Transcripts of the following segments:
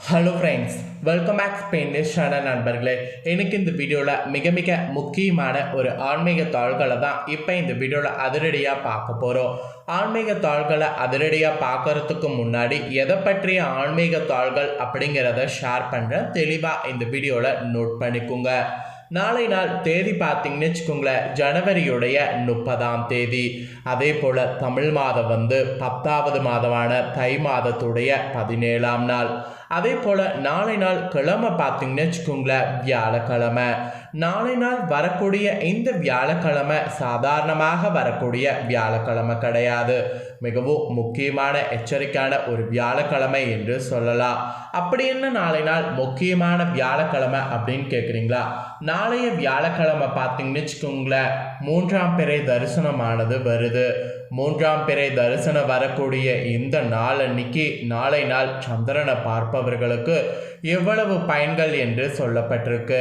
Hello friends welcome back painless channel நண்பர்களே. எனக்கு இந்த வீடியோவில் மிக மிக முக்கியமான ஒரு ஆன்மீக தாள்களை தான் இப்போ இந்த வீடியோவில் அதிரடியாக பார்க்க போகிறோம் ஆன்மீக தாள்களை அதிரடியாக பார்க்கறதுக்கு முன்னாடி எதை பற்றிய ஆன்மீக தாள்கள் அப்படிங்கிறத ஷேர் பண்ணுறேன் தெளிவாக இந்த வீடியோவில் நோட் பண்ணிக்கோங்க. நாளை நாள் தேதி பார்த்தீங்கன்னு வச்சுக்கோங்களேன் ஜனவரியுடைய முப்பதாம் தேதி. அதே போல் தமிழ் மாதம் வந்து பத்தாவது மாதமான தை மாதத்துடைய பதினேழாம் நாள். அதே போல் நாளை நாள் கிழமை பார்த்தீங்கன்னு வச்சுக்கோங்களேன் வியாழக்கிழமை. நாளை நாள் வரக்கூடிய இந்த வியாழக்கிழமை சாதாரணமாக வரக்கூடிய வியாழக்கிழமை கிடையாது. மிகவும் முக்கியமான எச்சரிக்கையான ஒரு வியாழக்கிழமை என்று சொல்லலாம். அப்படி என்ன நாளை நாள் முக்கியமான வியாழக்கிழமை அப்படின்னு கேட்குறீங்களா நாளைய வியாழக்கிழமை பார்த்தீங்கன்னு வச்சுக்கோங்களேன் மூன்றாம் பிறை தரிசனமானது வருது. மூன்றாம் பிறை தரிசனம் வரக்கூடிய இந்த நாள் அன்னைக்கு நாளை நாள் சந்திரனை பார்ப்பவர்களுக்கு எவ்வளவு பயன்கள் என்று சொல்லப்பட்டிருக்கு.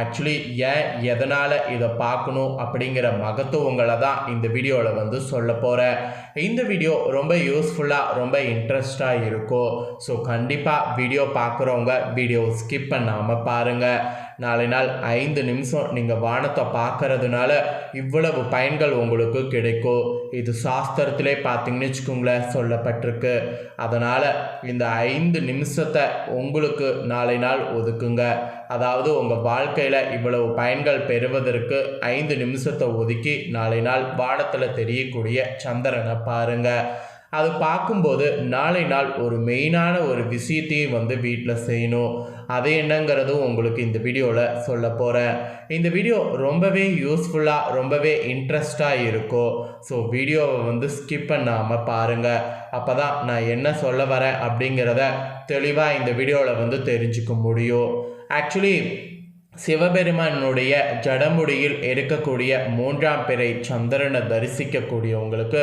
ஆக்சுவலி ஏன் எதனால் இதை பார்க்கணும் அப்படிங்கிற மகத்துவங்களை தான் இந்த வீடியோவில் வந்து சொல்ல போகிறேன் இந்த வீடியோ ரொம்ப யூஸ்ஃபுல்லாக ரொம்ப இன்ட்ரெஸ்டாக இருக்கும். ஸோ கண்டிப்பாக வீடியோ பார்க்குறவங்க வீடியோ ஸ்கிப் பண்ணாமல் பாருங்கள் நாளை நாள் ஐந்து நிமிஷம் நீங்கள் வானத்தை பார்க்கறதுனால இவ்வளவு பயன்கள் உங்களுக்கு கிடைக்கும். இது சாஸ்திரத்திலே பார்த்தீங்கன்னு வச்சுக்கோங்களேன் சொல்லப்பட்டிருக்கு. அதனால் இந்த ஐந்து நிமிஷத்தை உங்களுக்கு நாளை நாள் ஒதுக்குங்க. அதாவது உங்கள் வாழ்க்கையில் இவ்வளவு பயன்கள் பெறுவதற்கு ஐந்து நிமிஷத்தை ஒதுக்கி நாளை நாள் வானத்தில் தெரியக்கூடிய சந்திரனை பாருங்கள் அது பார்க்கும்போது நாளை நாள் ஒரு மெயினான ஒரு விஷயத்தையும் வந்து வீட்டில் செய்யணும். அது என்னங்கிறதும் உங்களுக்கு இந்த வீடியோவில் சொல்ல போகிறேன் இந்த வீடியோ ரொம்பவே யூஸ்ஃபுல்லாக ரொம்பவே இன்ட்ரெஸ்டாக இருக்கும் ஸோ வீடியோவை வந்து ஸ்கிப் பண்ணாமல் பாருங்கள் அப்போ தான் நான் என்ன சொல்ல வரேன் அப்படிங்கிறத தெளிவாக இந்த வீடியோவில் வந்து தெரிஞ்சுக்க முடியும். ஆக்சுவலி சிவபெருமானுடைய ஜடமுடியில் இருக்கக்கூடிய மூன்றாம் பிறை சந்திரனை தரிசிக்கக்கூடியவங்களுக்கு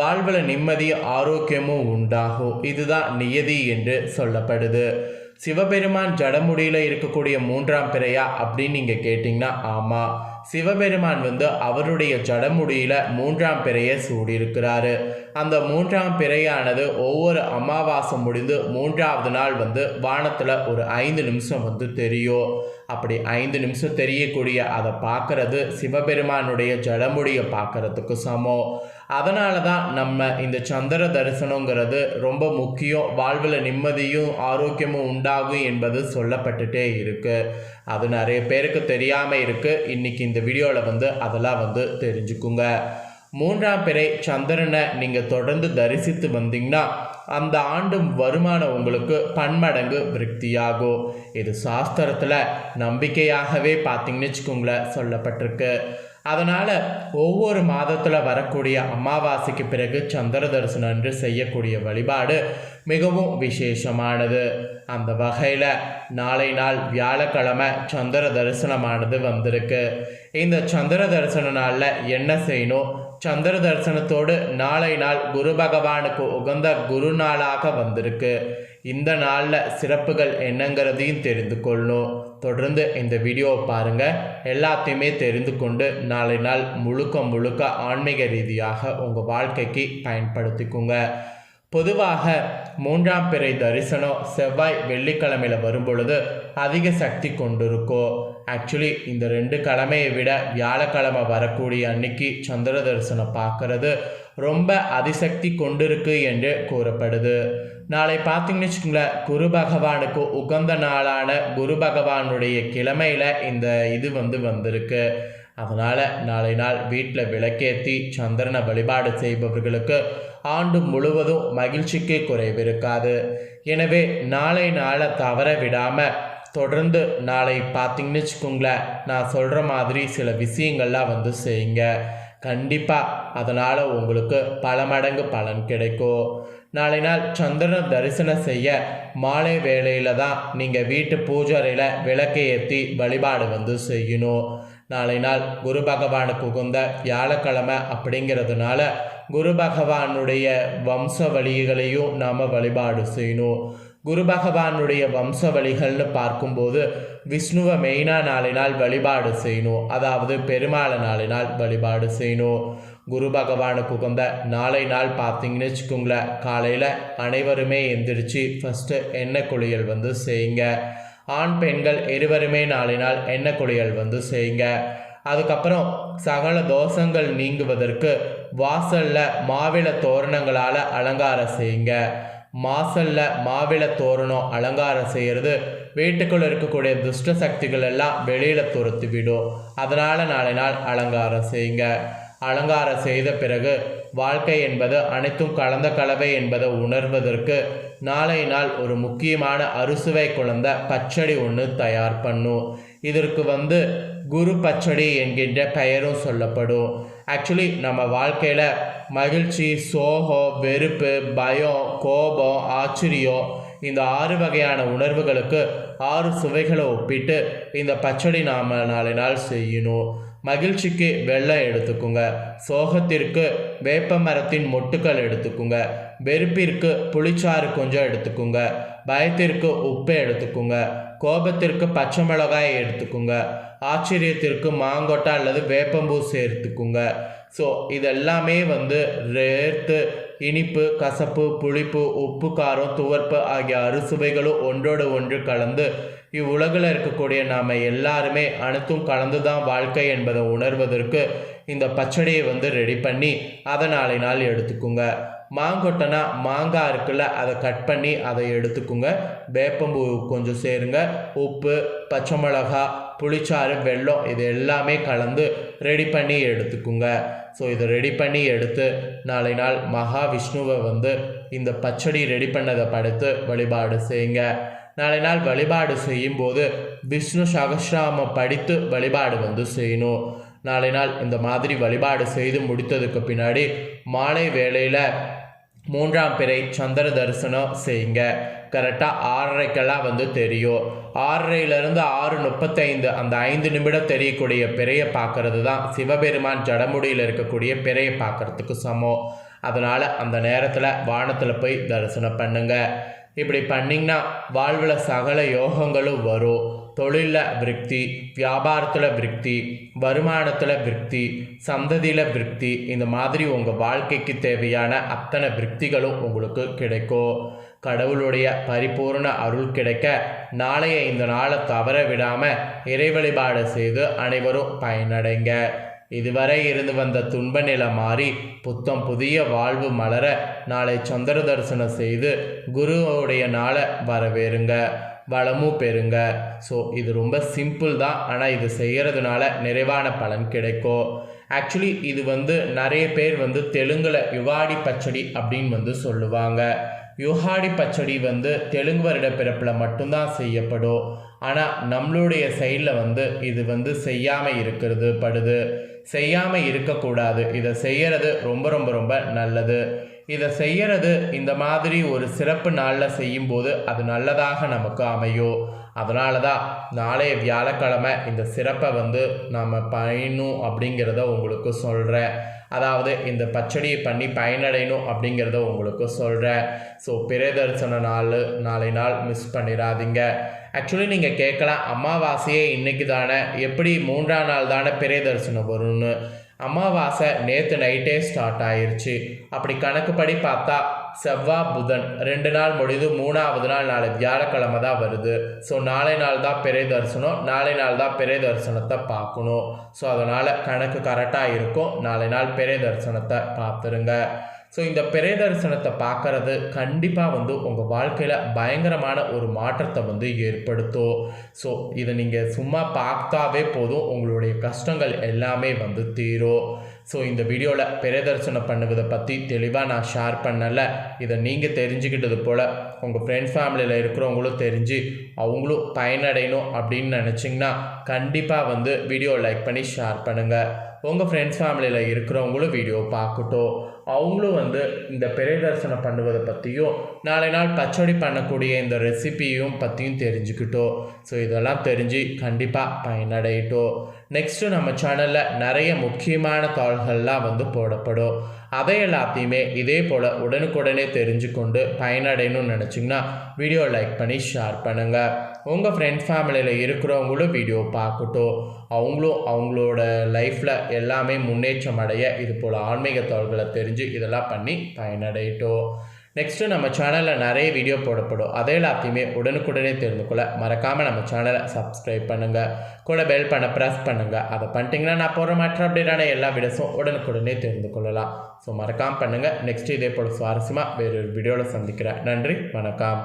வாழ்வில் நிம்மதி ஆரோக்கியமும் உண்டாகும். இதுதான் நியதி என்று சொல்லப்படுது. சிவபெருமான் ஜடமுடியில் இருக்கக்கூடிய மூன்றாம் பிறையா அப்படின்னு நீங்கள் கேட்டிங்கன்னா ஆமாம் சிவபெருமான் வந்து அவருடைய ஜடமுடியில் மூன்றாம் பிறையை சூடியிருக்கிறாரு. அந்த மூன்றாம் பிறையானது ஒவ்வொரு அமாவாசை முடிந்து மூன்றாவது நாள் வந்து வானத்தில் ஒரு ஐந்து நிமிஷம் வந்து தெரியும். அப்படி ஐந்து நிமிஷம் தெரியக்கூடிய அதை பார்க்கறது சிவபெருமானுடைய ஜடமுடியை பார்க்கறதுக்கு சமம். அதனால தான் நம்ம இந்த சந்திர தரிசனங்கிறது ரொம்ப முக்கியம். வாழ்வில் நிம்மதியும் ஆரோக்கியமும் உண்டாகும் என்பது சொல்லப்பட்டுட்டே இருக்குது அது நிறைய பேருக்கு தெரியாமல் இருக்குது இன்றைக்கி இந்த வீடியோவில் வந்து அதெல்லாம் வந்து தெரிஞ்சுக்குங்க. மூன்றாம் பிறை சந்திரனை நீங்கள் தொடர்ந்து தரிசித்து வந்தீங்கன்னா அந்த ஆண்டும் வருமானம் உங்களுக்கு பன்மடங்கு விருத்தியாகும் இது சாஸ்திரத்தில் நம்பிக்கையாகவே பார்த்தீங்கன்னு வச்சுக்கோங்களேன் சொல்லப்பட்டிருக்கு. அதனால் ஒவ்வொரு மாதத்தில் வரக்கூடிய அமாவாசைக்கு பிறகு சந்திர தரிசனம் என்று செய்யக்கூடிய வழிபாடு மிகவும் விசேஷமானது. அந்த வகையில் நாளை நாள் வியாழக்கிழமை சந்திர தரிசனமானது வந்திருக்கு. இந்த சந்திர தரிசன நாளில் என்ன செய்யணும்? சந்திர தரிசனத்தோடு நாளை நாள் குரு பகவானுக்கு உகந்த குரு நாளாக வந்திருக்கு. இந்த நாளில் சிறப்புகள் என்னங்கிறதையும் தெரிந்து கொள்ளணும் தொடர்ந்து இந்த வீடியோவை பாருங்கள் எல்லாத்தையுமே தெரிந்து கொண்டு நாளை நாள் முழுக்க முழுக்க ஆன்மீக ரீதியாக உங்கள் வாழ்க்கைக்கு பயன்படுத்திக்குங்க. பொதுவாக மூன்றாம் பிறை தரிசனம் செவ்வாய் வெள்ளிக்கிழமையில் வரும்பொழுது அதிக சக்தி கொண்டிருக்கும் ஆக்சுவலி இந்த ரெண்டு கிழமையை விட வியாழக்கிழமை வரக்கூடிய அன்னைக்கு சந்திர தரிசனம் பார்க்கறது ரொம்ப அதிசக்தி கொண்டிருக்கு என்று கூறப்படுது. நாளை பார்த்தீங்கன்னு வச்சுக்கோங்களேன் குரு பகவானுக்கு உகந்த நாளான குரு பகவானுடைய கிழமையில் இந்த இது வந்து வந்திருக்கு. அதனால் நாளை நாள் வீட்டில் விளக்கேற்றி சந்திரனை வழிபாடு செய்பவர்களுக்கு ஆண்டு முழுவதும் மகிழ்ச்சிக்கு குறைவிருக்காது. எனவே நாளை நாளை தவற விடாமல் தொடர்ந்து நாளை பார்த்தீங்கன்னு வச்சுக்கோங்களேன் நான் சொல்கிற மாதிரி சில விஷயங்கள்லாம் வந்து செய்யுங்க. கண்டிப்பாக அதனால் உங்களுக்கு பல மடங்கு பலன் கிடைக்கும். நாளை நாள் சந்திரனை தரிசனம் செய்ய மாலை வேளையில் தான் நீங்கள் வீட்டு பூஜைறையில் விளக்கை ஏற்றி வழிபாடு வந்து செய்யணும். நாளை நாள் குரு பகவானுக்கு உகந்த வியாழக்கிழமை அப்படிங்கிறதுனால குரு பகவானுடைய வம்ச வழிகளையும் நாம் வழிபாடு செய்யணும். குரு பகவானுடைய வம்ச வழிகள்னு பார்க்கும்போது விஷ்ணுவை மெயினாக நாளை நாள் வழிபாடு செய்யணும். அதாவது பெருமாளை நாளை நாள் வழிபாடு செய்யணும். குரு பகவானுக்கு உகந்த நாளை நாள் பார்த்தீங்கன்னு வச்சுக்கோங்களேன் காலையில் அனைவருமே எந்திரிச்சு ஃபஸ்ட்டு எண்ணெய் குளியல் வந்து செய்யுங்க. ஆண் பெண்கள் இருவருமே நாளை நாள் எண்ணெய் குளியல் வந்து செய்யுங்க. அதுக்கப்புறம் சகல தோஷங்கள் நீங்குவதற்கு வாசல்ல மாவிள தோரணங்களால் அலங்காரம் செய்யுங்க. மாசல்ல மாவிள தோரணம் அலங்காரம் செய்கிறது வீட்டுக்குள்ளே இருக்கக்கூடிய துஷ்ட சக்திகள் எல்லாம் வெளியில் துரத்தி விடும் அதனால் நாளை நாள் அலங்காரம் செய்யுங்க. அலங்காரம் செய்த பிறகு வாழ்க்கை என்பது அனைத்தும் கலந்த கலவை என்பதை உணர்வதற்கு நாளை நாள் ஒரு முக்கியமான அறுசுவை குழந்த பச்சடி ஒன்று தயார் பண்ணும் இதற்கு வந்து குரு பச்சடி என்கின்ற பெயரும் சொல்லப்படும். ஆக்சுவலி நம்ம வாழ்க்கையில் மகிழ்ச்சி சோகம் வெறுப்பு பயம் கோபம் ஆச்சரியம் இந்த ஆறு வகையான உணர்வுகளுக்கு ஆறு சுவைகளை ஒப்பிட்டு இந்த பச்சடி நாம நாளை நாள் செய்யணும். மகிழ்ச்சிக்கு வெள்ளம் எடுத்துக்குங்க. சோகத்திற்கு வேப்ப மரத்தின் மொட்டுக்கள் எடுத்துக்குங்க. வெறுப்பிற்கு புளிச்சாறு கொஞ்சம் எடுத்துக்குங்க. பயத்திற்கு உப்பு எடுத்துக்குங்க. கோபத்திற்கு பச்சை மிளகாய் எடுத்துக்குங்க. ஆச்சரியத்திற்கு மாங்கொட்டை அல்லது வேப்பம்பூ சேர்த்துக்குங்க. ஸோ இதெல்லாமே வந்து ரேர்த்து இனிப்பு கசப்பு புளிப்பு உப்பு காரம் துவர்ப்பு ஆகிய அறுசுவைகளும் ஒன்றோடு ஒன்று கலந்து இவ்வுலகில் இருக்கக்கூடிய நாம் எல்லாருமே அனைத்தும் கலந்து தான் வாழ்க்கை என்பதை உணர்வதற்கு இந்த பச்சடியை வந்து ரெடி பண்ணி அதை நாளை நாள் எடுத்துக்குங்க. மாங்கொட்டைனா மாங்காய் இருக்குல்ல அதை கட் பண்ணி அதை எடுத்துக்குங்க. வேப்பம்பூ கொஞ்சம் சேருங்க. உப்பு பச்சை மிளகா புளிச்சாறு வெல்லம் இது எல்லாமே கலந்து ரெடி பண்ணி எடுத்துக்குங்க. ஸோ இதை ரெடி பண்ணி எடுத்து நாளை நாள் மகாவிஷ்ணுவை வந்து இந்த பச்சடி ரெடி பண்ணதை படுத்து வழிபாடு செய்யுங்க. நாளை நாள் வழிபாடு செய்யும்போது விஷ்ணு சகசிராம படித்து வழிபாடு வந்து செய்யணும் நாளை நாள் இந்த மாதிரி வழிபாடு செய்து முடித்ததுக்கு பின்னாடி மாலை வேளையில் மூன்றாம் பிறை சந்திர தரிசனம் செய்யுங்க கரெக்டாக ஆறரைக்கெல்லாம் வந்து தெரியும் ஆறரையிலேருந்து ஆறு முப்பத்தைந்து அந்த ஐந்து நிமிடம் தெரியக்கூடிய பிறையை பார்க்கறது தான் சிவபெருமான் ஜடமுடியில் இருக்கக்கூடிய பிறையை பார்க்கறதுக்கு சமம் அதனால் அந்த நேரத்தில் வானத்தில் போய் தரிசனம் பண்ணுங்கள் இப்படி பண்ணிங்கன்னா வாழ்வில் சகல யோகங்களும் வரும். தொழிலில் விருத்தி வியாபாரத்தில் விருத்தி வருமானத்தில் விருத்தி சந்ததியில் விருத்தி இந்த மாதிரி உங்கள் வாழ்க்கைக்கு தேவையான அத்தனை விருத்திகளும் உங்களுக்கு கிடைக்கும். கடவுளுடைய பரிபூர்ண அருள் கிடைக்க நாளைய இந்த நாளை தவற விடாமல் இறை வழிபாடு செய்து அனைவரும் பயனடைங்க. இதுவரை இருந்து வந்த துன்ப நிலை மாறி புத்தம் புதிய வாழ்வு மலர நாளை சந்திர தரிசனம் செய்து குருவுடைய நாளை வரவேறுங்க. வளமும் பெறுங்க. ஸோ இது ரொம்ப சிம்பிள் தான். ஆனால் இது செய்கிறதுனால நிறைவான பலன் கிடைக்கும். ஆக்சுவலி இது வந்து நிறைய பேர் வந்து தெலுங்கில் யுகாடி பச்சடி அப்படின்னு வந்து சொல்லுவாங்க. யுகாடி பச்சடி வந்து தெலுங்கு வருட பிறப்பில் மட்டும்தான் செய்யப்படும். ஆனால் நம்மளுடைய சைடில் வந்து இது வந்து செய்யாமல் இருக்கிறது படுது. செய்யாமல் இருக்கக்கூடாது. இதை செய்கிறது ரொம்ப ரொம்ப ரொம்ப நல்லது. இதை செய்யறது இந்த மாதிரி ஒரு சிறப்பு நாளில் செய்யும்போது அது நல்லதாக நமக்கு அமையும் அதனால தான் நாளைய வியாழக்கிழமை இந்த சிறப்பை வந்து நாம் பயணும் அப்படிங்கிறத உங்களுக்கு சொல்கிறேன் அதாவது இந்த பச்சடியை பண்ணி பயனடையணும் அப்படிங்கிறத உங்களுக்கு சொல்கிறேன் ஸோ பிறை தரிசன நாள் நாளை நாள் மிஸ் பண்ணிடாதீங்க ஆக்சுவலி நீங்கள் கேட்கலாம் அமாவாசையே இன்னைக்கு தானே? எப்படி மூன்றாம் நாள் தானே பெரிய தரிசனம் வரும்னு? அமாவாசை நேற்று நைட்டே ஸ்டார்ட் ஆயிடுச்சு அப்படி கணக்குப்படி பார்த்தா செவ்வாய் புதன் ரெண்டு நாள் முடிந்து மூணாவது நாள் நாளை வியாழக்கிழமை தான் வருது. ஸோ நாளை நாள் தான் பெரிய தரிசனம் நாளை நாள் தான் பெரிய தரிசனத்தை பார்க்கணும். ஸோ அதனால் கணக்கு கரெக்டாக இருக்கும். நாளை நாள் பெரிய தரிசனத்தை பார்த்துருங்க. ஸோ இந்த பிறை தரிசனத்தை பார்க்கறது கண்டிப்பாக வந்து உங்கள் வாழ்க்கையில் பயங்கரமான ஒரு மாற்றத்தை வந்து ஏற்படுத்தும். ஸோ இதை நீங்கள் சும்மா பார்த்தாவே போதும். உங்களுடைய கஷ்டங்கள் எல்லாமே வந்து தீரும். ஸோ இந்த வீடியோவில் பிறை தரிசனம் பண்ணுவதை பற்றி தெளிவாக நான் ஷேர் பண்ணலை. இதை நீங்கள் தெரிஞ்சுக்கிட்டது போல் உங்கள் ஃப்ரெண்ட்ஸ் ஃபேமிலியில் இருக்கிறவங்களும் தெரிஞ்சு அவங்களும் பயனடையணும் அப்படின்னு நினச்சிங்கன்னா கண்டிப்பாக வந்து வீடியோ லைக் பண்ணி ஷேர் பண்ணுங்கள் உங்கள் ஃப்ரெண்ட்ஸ் ஃபேமிலியில் இருக்கிறவங்களும் வீடியோ பார்க்கட்டும். அவங்களும் வந்து இந்த பெரிய தரிசனம் பண்ணுவதை பற்றியும் நாளை நாள் பச்சடி பண்ணக்கூடிய இந்த ரெசிபியும் பற்றியும் தெரிஞ்சுக்கிட்டோம் ஸோ இதெல்லாம் தெரிஞ்சு கண்டிப்பாக பயனடையட்டும் நெக்ஸ்ட்டு நம்ம சேனலில் நிறைய முக்கியமான தாள்கள்லாம் வந்து போடப்படும். அதை எல்லாத்தையுமே இதே போல் உடனுக்குடனே தெரிஞ்சுக்கொண்டு பயனடையணும்னு நினச்சிங்கன்னா வீடியோ லைக் பண்ணி ஷேர் பண்ணுங்கள் உங்கள் ஃப்ரெண்ட் ஃபேமிலியில் இருக்கிறவங்களும் வீடியோ பார்க்கட்டும். அவங்களும் அவங்களோட லைஃப்பில் எல்லாமே முன்னேற்றம் அடைய இது போல் ஆன்மீக தாள்களை தெரிஞ்சு இதெல்லாம் பண்ணி பயனடையட்டும். நெக்ஸ்ட்டு நம்ம சேனலில் நிறைய வீடியோ போடப்படும். அதே எல்லாத்தையுமே உடனுக்குடனே தெரிந்து கொள்ள மறக்காமல் நம்ம சேனலை சப்ஸ்கிரைப் பண்ணுங்கள் கூட பெல் பண்ண ப்ரெஸ் பண்ணுங்கள் அதை பண்ணிட்டீங்கன்னா நான் போகிற மற்ற அப்படின்னா எல்லா வீடியோஸும் உடனுக்குடனே தெரிந்து கொள்ளலாம். ஸோ மறக்காமல் பண்ணுங்கள் நெக்ஸ்ட் இதே போல் சுவாரஸ்யமாக வேறொரு வீடியோவில் சந்திக்கிறேன். நன்றி. வணக்கம்.